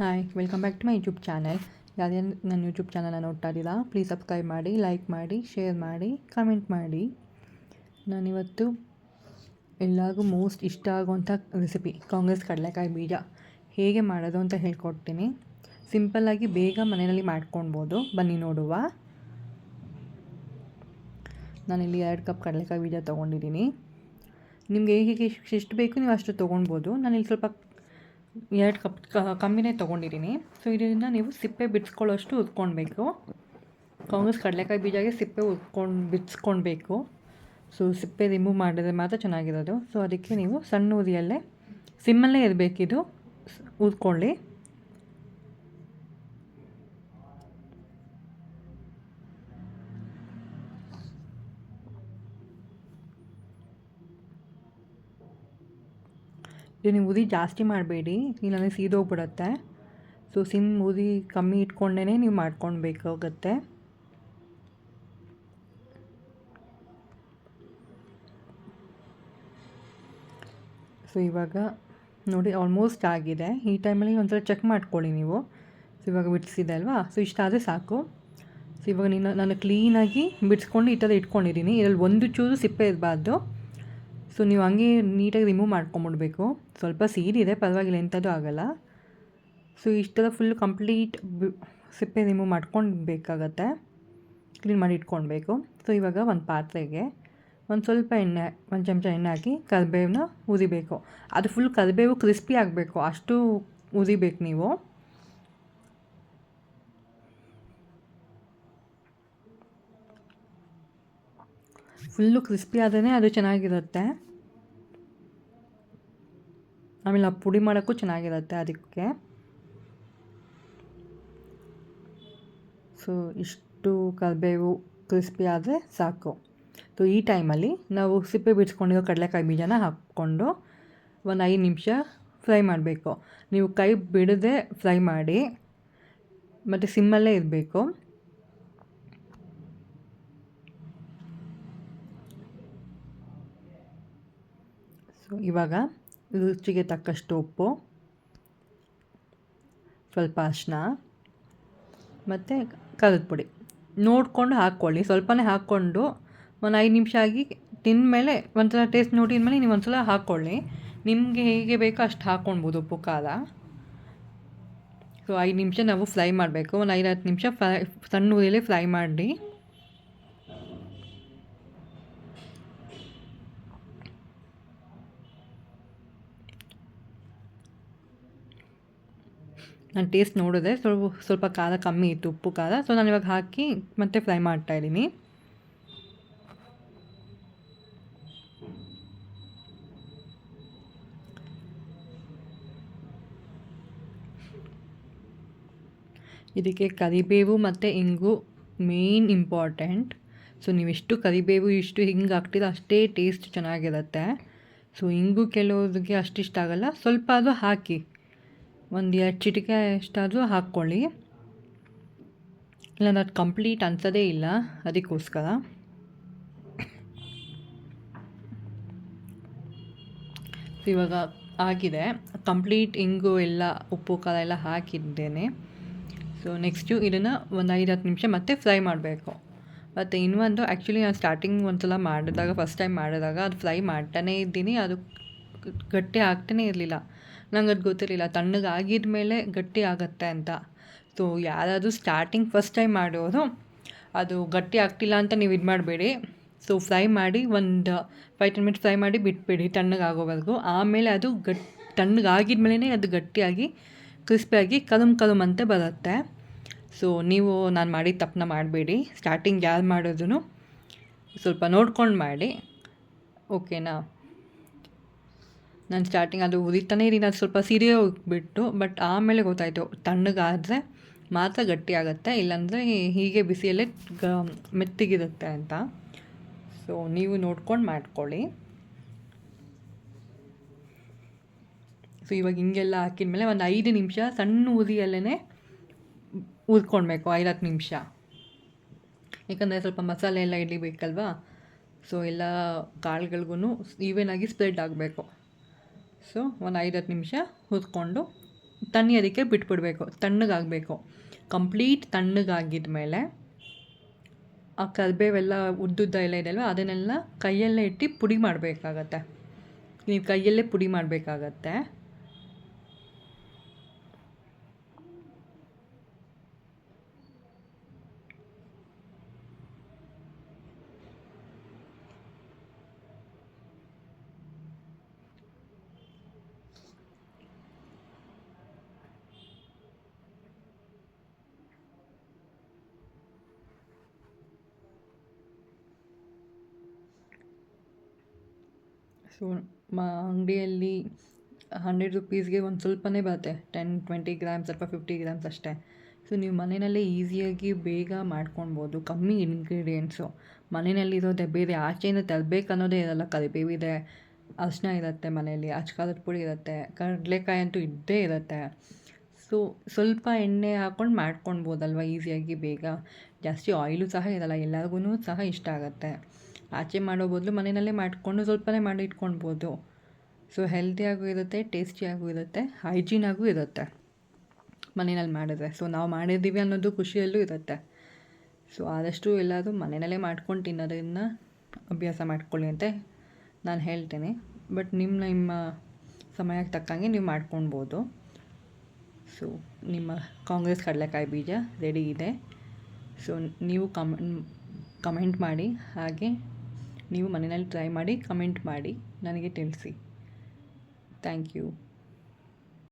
Hi welcome back to my YouTube channel ಯಾರ್ಯಾರು ನನ್ನ YouTube ಚಾನಲ್ನ ನೋಡ್ತಾ ಇದ್ದೀರಾ ಪ್ಲೀಸ್ ಸಬ್ಸ್ಕ್ರೈಬ್ ಮಾಡಿ ಲೈಕ್ ಮಾಡಿ ಶೇರ್ ಮಾಡಿ ಕಮೆಂಟ್ ಮಾಡಿ. ನಾನಿವತ್ತು ಎಲ್ಲರಿಗೂ ಮೋಸ್ಟ್ ಇಷ್ಟ ಆಗುವಂಥ ರೆಸಿಪಿ ಕಾಂಗ್ರೆಸ್ ಕಡಲೆಕಾಯಿ ಬೀಜ. ಹೇಗೆ ಮಾಡೋದು ಅಂತ ಹೇಳ್ಕೊಡ್ತೀನಿ. ಸಿಂಪಲ್ಲಾಗಿ ಬೇಗ ಮನೆಯಲ್ಲಿ ಮಾಡ್ಕೊಳ್ಬೋದು ಬನ್ನಿ ನೋಡುವ. ನಾನಿಲ್ಲಿ ಎರಡು ಕಪ್ ಕಡಲೆಕಾಯಿ ಬೀಜ ತೊಗೊಂಡಿದ್ದೀನಿ. ನಿಮಗೆ ಹೇಗೆ ಎಷ್ಟು ಬೇಕು ನೀವು ಅಷ್ಟು ತೊಗೊಳ್ಬೋದು ನಾನಿಲ್ಲಿ ಸ್ವಲ್ಪ ಎರಡು ಕಪ್ ಕಮ್ಮಿನೇ ತೊಗೊಂಡಿದ್ದೀನಿ. ಸೊ ಇದರಿಂದ ನೀವು ಸಿಪ್ಪೆ ಬಿಡಿಸ್ಕೊಳ್ಳೋಷ್ಟು ಉದ್ಕೊಳ್ಬೇಕು. ಕಾಂಗ್ರೆಸ್ ಕಡಲೆಕಾಯಿ ಬೀಜಾಗೆ ಸಿಪ್ಪೆ ಉದ್ಕೊಂಡು ಬಿಡಿಸ್ಕೊಳ್ಬೇಕು ಸೊ ಸಿಪ್ಪೆ ರಿಮೂವ್ ಮಾಡಿದ್ರೆ ಮಾತ್ರ ಚೆನ್ನಾಗಿರೋದು. ಸೊ ಅದಕ್ಕೆ ನೀವು ಸಣ್ಣ ಉರಿಯಲ್ಲೇ ಸಿಮ್ಮಲ್ಲೇ ಇರಬೇಕಿದು. ಉದ್ಕೊಳ್ಳಿ. ಇದು ನೀವು ಉದಿ ಜಾಸ್ತಿ ಮಾಡಬೇಡಿ, ಇಲ್ಲಾಂದರೆ ಸೀದೋಗ್ಬಿಡತ್ತೆ ಸೊ ಸಿಮ್ ಉದಿ ಕಮ್ಮಿ ಇಟ್ಕೊಂಡೇ ನೀವು ಮಾಡ್ಕೊಳ್ಬೇಕಾಗತ್ತೆ. ಸೊ ಇವಾಗ ನೋಡಿ ಆಲ್ಮೋಸ್ಟ್ ಆಗಿದೆ. ಈ ಟೈಮಲ್ಲಿ ಒಂದ್ಸಲ ಚೆಕ್ ಮಾಡ್ಕೊಳ್ಳಿ ನೀವು. ಸೊ ಇವಾಗ ಬಿಡಿಸಿದೆ ಅಲ್ವಾ? ಸೊ ಇಷ್ಟಾದರೆ ಸಾಕು. ಸೊ ಇವಾಗ ನೀನು ನಾನು ಕ್ಲೀನಾಗಿ ಬಿಡಿಸ್ಕೊಂಡು ಈ ಥರ ಇಟ್ಕೊಂಡಿದ್ದೀನಿ. ಇದರಲ್ಲಿ ಒಂದು ಚೂರು ಸಿಪ್ಪೆ ಇರಬಾರ್ದು. ಸೊ ನೀವು ಹಂಗೆ ನೀಟಾಗಿ ರಿಮೂವ್ ಮಾಡ್ಕೊಂಬಿಡ್ಬೇಕು. ಸ್ವಲ್ಪ ಸೀರಿದೆ ಪರವಾಗಿಲ್ಲ ಎಂಥದ್ದು ಆಗಲ್ಲ. ಸೊ ಇಷ್ಟೆಲ್ಲ ಫುಲ್ ಕಂಪ್ಲೀಟ್ ಸಿಪ್ಪೆ ರಿಮೂವ್ ಮಾಡ್ಕೊಂಡು ಬೇಕಾಗತ್ತೆ ಕ್ಲೀನ್ ಮಾಡಿ ಇಟ್ಕೊಳ್ಬೇಕು ಸೊ ಇವಾಗ ಒಂದು ಪಾತ್ರೆಗೆ ಒಂದು ಸ್ವಲ್ಪ ಎಣ್ಣೆ, ಒಂದು ಚಮಚ ಎಣ್ಣೆ ಹಾಕಿ ಕರಿಬೇವನ್ನ ಉರಿಬೇಕು. ಅದು ಫುಲ್ ಕರಿಬೇವು ಕ್ರಿಸ್ಪಿ ಆಗಬೇಕು. ಅಷ್ಟು ಉರಿಬೇಕು ನೀವು. ಫುಲ್ಲು ಕ್ರಿಸ್ಪಿ ಆದ್ರೆ ಅದು ಚೆನ್ನಾಗಿರುತ್ತೆ. ಆಮೇಲೆ ಆ ಪುಡಿ ಮಾಡೋಕ್ಕೂ ಚೆನ್ನಾಗಿರುತ್ತೆ ಅದಕ್ಕೆ. ಸೊ ಇಷ್ಟು ಕರಿಬೇವು ಕ್ರಿಸ್ಪಿ ಆದರೆ ಸಾಕು. ಸೊ ಈ ಟೈಮಲ್ಲಿ ನಾವು ಸಿಪ್ಪೆ ಬಿಡಿಸ್ಕೊಂಡಿರೋ ಕಡಲೆಕಾಯಿ ಬೀಜನ ಹಾಕ್ಕೊಂಡು ಒಂದು ಐದು ನಿಮಿಷ ಫ್ರೈ ಮಾಡಬೇಕು. ನೀವು ಕೈ ಬಿಡದೆ ಫ್ರೈ ಮಾಡಿ, ಮತ್ತು ಸಿಮ್ಮಲ್ಲೇ ಇರಬೇಕು. ಇವಾಗ ರುಚಿಗೆ ತಕ್ಕಷ್ಟು ಉಪ್ಪು, ಸ್ವಲ್ಪ ಅರಿಶಿನ ಮತ್ತು ಕರದ ಪುಡಿ. ನೋಡಿಕೊಂಡು ಹಾಕ್ಕೊಳ್ಳಿ. ಸ್ವಲ್ಪನೇ ಹಾಕ್ಕೊಂಡು ಒಂದು ಐದು ನಿಮಿಷ ಆಗಿ ತಿಂದಮೇಲೆ ಒಂಥರ ಟೇಸ್ಟ್ ನೋಡಿದ ಮೇಲೆ ನೀವು ಒಂದ್ಸಲ ಹಾಕ್ಕೊಳ್ಳಿ. ನಿಮಗೆ ಹೇಗೆ ಬೇಕೋ ಅಷ್ಟು ಹಾಕ್ಕೊಳ್ಬೋದು ಉಪ್ಪು, ಖಾರ. ಸೊ ಐದು ನಿಮಿಷ ನಾವು ಫ್ರೈ ಮಾಡಬೇಕು. ಒಂದು ಐದು ಹತ್ತು ನಿಮಿಷ ಫ್ರೈ ಸಣ್ಣ ಉರಿಯಲ್ಲಿ ಫ್ರೈ ಮಾಡಿ ನಾನು ಟೇಸ್ಟ್ ನೋಡಿದೆ. ಸ್ವಲ್ಪ ಸ್ವಲ್ಪ ಖಾರ ಕಮ್ಮಿ ಇತ್ತು, ಉಪ್ಪು ಖಾರ. ಸೊ ನಾನು ಇವಾಗ ಹಾಕಿ ಮತ್ತೆ ಫ್ರೈ ಮಾಡ್ತಾಯಿದ್ದೀನಿ ಇದಕ್ಕೆ ಕರಿಬೇವು ಮತ್ತು ಇಂಗು ಮೇನ್ ಇಂಪಾರ್ಟೆಂಟ್ ಸೊ ನೀವು ಎಷ್ಟು ಕರಿಬೇವು, ಇಷ್ಟು ಹಿಂಗೆ ಹಾಕ್ತೀರ ಅಷ್ಟೇ ಟೇಸ್ಟ್ ಚೆನ್ನಾಗಿರುತ್ತೆ. ಸೊ ಇಂಗು ಕೆಲವ್ರಿಗೆ ಅಷ್ಟಿಷ್ಟ ಆಗಲ್ಲ. ಸ್ವಲ್ಪ ಅದು ಹಾಕಿ. ಒಂದು ಎರಡು ಚಿಟಿಕೆ ಎಷ್ಟಾದರೂ ಹಾಕ್ಕೊಳ್ಳಿ. ಇಲ್ಲ ಅದು ಕಂಪ್ಲೀಟ್ ಅನ್ಸೋದೇ ಇಲ್ಲ, ಅದಕ್ಕೋಸ್ಕರ. ಇವಾಗ ಆಗಿದೆ. ಕಂಪ್ಲೀಟ್ ಇಂಗು ಎಲ್ಲ, ಉಪ್ಪು, ಖಾರ ಎಲ್ಲ ಹಾಕಿದ್ದೇನೆ. ಸೊ ನೆಕ್ಸ್ಟು ಇದನ್ನು ಒಂದು ಐದು ಹತ್ತು ನಿಮಿಷ ಮತ್ತೆ ಫ್ರೈ ಮಾಡಬೇಕು. ಮತ್ತು ಇನ್ನೊಂದು ಆ್ಯಕ್ಚುಲಿ ನಾನು ಸ್ಟಾರ್ಟಿಂಗ್ ಒಂದು ಸಲ ಮಾಡಿದಾಗ ಫಸ್ಟ್ ಟೈಮ್ ಮಾಡಿದಾಗ, ಅದು ಫ್ರೈ ಮಾಡ್ತಾನೇ ಇದ್ದೀನಿ. ಅದು ಗಟ್ಟಿ ಆಗ್ತಾನೇ ಇರಲಿಲ್ಲ. ನಂಗೆ ಅದು ಗೊತ್ತಿರಲಿಲ್ಲ. ತಣ್ಣಗಾಗಿದ ಮೇಲೆ ಗಟ್ಟಿ ಆಗುತ್ತೆ ಅಂತ. ಸೊ ಯಾರಾದರೂ ಸ್ಟಾರ್ಟಿಂಗ್ ಫಸ್ಟ್ ಟೈಮ್ ಮಾಡೋರು, ಅದು ಗಟ್ಟಿ ಆಗ್ತಿಲ್ಲ ಅಂತ ನೀವು ಇದು ಮಾಡಬೇಡಿ. ಸೊ ಫ್ರೈ ಮಾಡಿ ಒಂದು ಫೈವ್ ಟೆನ್ ಮಿನಿಟ್ಸ್ ಫ್ರೈ ಮಾಡಿ ಬಿಟ್ಬಿಡಿ ತಣ್ಣಗಾಗೋವರೆಗೂ ಆಮೇಲೆ ಅದು ಗಟ್ ತಣ್ಣಗಾಗಿದ ಮೇಲೇ ಅದು ಗಟ್ಟಿಯಾಗಿ ಕ್ರಿಸ್ಪಿಯಾಗಿ ಕಲಮ್ ಕಲಮ್ ಅಂತ ಬರುತ್ತೆ. ಸೊ ನೀವು ನಾನು ಮಾಡಿದ ತಪ್ಪನ್ನ ಮಾಡಬೇಡಿ. ಸ್ಟಾರ್ಟಿಂಗ್ ಯಾರು ಮಾಡೋದು ಸ್ವಲ್ಪ ನೋಡ್ಕೊಂಡು ಮಾಡಿ. ಓಕೆನಾ ನಾನು ಸ್ಟಾರ್ಟಿಂಗ್ ಅದು ಉರಿತಾನೆ ಇರಿ ಅದು ಸ್ವಲ್ಪ ಸೀರೆ ಹೋಗ್ಬಿಟ್ಟು ಬಟ್ ಆಮೇಲೆ ಗೊತ್ತಾಯಿತು, ತಣ್ಣಗಾದರೆ ಮಾತ್ರ ಗಟ್ಟಿ ಆಗುತ್ತೆ, ಇಲ್ಲಾಂದರೆ ಹೀಗೆ ಬಿಸಿಯಲ್ಲೇ ಗ, ಮೆತ್ತಗಿರುತ್ತೆ ಅಂತ. ಸೊ ನೀವು ನೋಡ್ಕೊಂಡು ಮಾಡ್ಕೊಳ್ಳಿ. ಸೊ ಇವಾಗ ಹಿಂಗೆಲ್ಲ ಹಾಕಿದ ಮೇಲೆ ಒಂದು ಐದು ನಿಮಿಷ ಸಣ್ಣ ಉರಿಯಲ್ಲೇ ಉರ್ಕೊಳ್ಬೇಕು ಐದು ಹತ್ತು ನಿಮಿಷ. ಯಾಕಂದರೆ ಸ್ವಲ್ಪ ಮಸಾಲೆ ಎಲ್ಲ ಇಡಬೇಕಲ್ವಾ ಸೊ ಎಲ್ಲ ಕಾಳುಗಳಿಗೂ ಈವನಾಗಿ ಸ್ಪ್ರೆಡ್ ಆಗಬೇಕು. ಸೊ ಒಂದು ಐದು ಹತ್ತು ನಿಮಿಷ ಹುರ್ಕೊಂಡು ಅದಕ್ಕೆ ಬಿಟ್ಬಿಡಬೇಕು, ತಣ್ಣಗಾಗಬೇಕು. ಕಂಪ್ಲೀಟ್ ತಣ್ಣಗಾಗಿದ ಮೇಲೆ ಆ ಕರಿಬೇವೆಲ್ಲ ಉದ್ದುದ್ದ ಎಲ್ಲ ಇದೆಯಲ್ವ, ಅದನ್ನೆಲ್ಲ ಕೈಯಲ್ಲೇ ಇಟ್ಟು ಪುಡಿ ಮಾಡಬೇಕಾಗತ್ತೆ. ನೀವು ಕೈಯಲ್ಲೇ ಪುಡಿ ಮಾಡಬೇಕಾಗತ್ತೆ. ಸೊ ಮ ಅಂಗಡಿಯಲ್ಲಿ ಹಂಡ್ರೆಡ್ ರುಪೀಸ್ಗೆ ಒಂದು ಸ್ವಲ್ಪನೇ ಬರುತ್ತೆ. ಟೆನ್, ಟ್ವೆಂಟಿ ಗ್ರಾಮ್ಸ್ ಅಥವಾ ಫಿಫ್ಟಿ ಗ್ರಾಮ್ಸ್ ಅಷ್ಟೇ. ಸೊ ನೀವು ಮನೆಯಲ್ಲೇ ಈಸಿಯಾಗಿ ಬೇಗ ಮಾಡ್ಕೊಳ್ಬೋದು. ಕಮ್ಮಿ ಇಂಗ್ರೀಡಿಯೆಂಟ್ಸು ಮನೆಯಲ್ಲಿರೋದೆ ಬೇರೆ, ಆಚೆಯಿಂದ ತರಬೇಕು ಅನ್ನೋದೇ ಇರಲ್ಲ. ಕರಿಬೇವಿದೆ ಅರಿಶಿನ ಇರುತ್ತೆ ಮನೆಯಲ್ಲಿ ಅಚ್ಕಾರದ ಪುಡಿ ಇರುತ್ತೆ, ಕಡಲೆಕಾಯಿ ಅಂತೂ ಇದ್ದೇ ಇರುತ್ತೆ. ಸೊ ಸ್ವಲ್ಪ ಎಣ್ಣೆ ಹಾಕ್ಕೊಂಡು ಮಾಡ್ಕೊಳ್ಬೋದಲ್ವ ಈಸಿಯಾಗಿ ಬೇಗ? ಜಾಸ್ತಿ ಆಯಿಲು ಸಹ ಇರಲ್ಲ ಎಲ್ಲರಿಗೂ ಸಹ ಇಷ್ಟ ಆಗುತ್ತೆ. ಆಚೆ ಮಾಡೋ ಬದಲು ಮನೆಯಲ್ಲೇ ಮಾಡಿಕೊಂಡು ಸ್ವಲ್ಪನೇ ಮಾಡಿ ಇಟ್ಕೊಳ್ಬೋದು. ಸೊ ಹೆಲ್ತಿಯಾಗೂ ಇರುತ್ತೆ ಟೇಸ್ಟಿಯಾಗೂ ಇರುತ್ತೆ ಹೈಜೀನಾಗೂ ಇರುತ್ತೆ ಮನೆಯಲ್ಲಿ ಮಾಡಿದ್ರೆ. ಸೊ ನಾವು ಮಾಡಿದ್ದೀವಿ ಅನ್ನೋದು ಖುಷಿಯಲ್ಲೂ ಇರುತ್ತೆ. ಸೊ ಆದಷ್ಟು ಎಲ್ಲರೂ ಮನೆಯಲ್ಲೇ ಮಾಡ್ಕೊಂಡು ತಿನ್ನೋದನ್ನ ಅಭ್ಯಾಸ ಮಾಡ್ಕೊಳ್ಳಿ ಅಂತ ನಾನು ಹೇಳ್ತೇನೆ. ಬಟ್ ನಿಮ್ಮ ನಿಮ್ಮ ಸಮಯಕ್ಕೆ ತಕ್ಕಂಗೆ ನೀವು ಮಾಡ್ಕೊಳ್ಬೋದು. ಸೊ ನಿಮ್ಮ ಕಾಂಗ್ರೆಸ್ ಕಡಲೆಕಾಯಿ ಬೀಜ ರೆಡಿ ಇದೆ. ಸೊ ನೀವು ಕಮೆಂಟ್ ಕಮೆಂಟ್ ಮಾಡಿ ಹಾಗೆ ನೀವು ಮನೆಯಲ್ಲಿ ಟ್ರೈ ಮಾಡಿ ಕಮೆಂಟ್ ಮಾಡಿ ನನಗೆ ತಿಳಿಸಿ. Thank you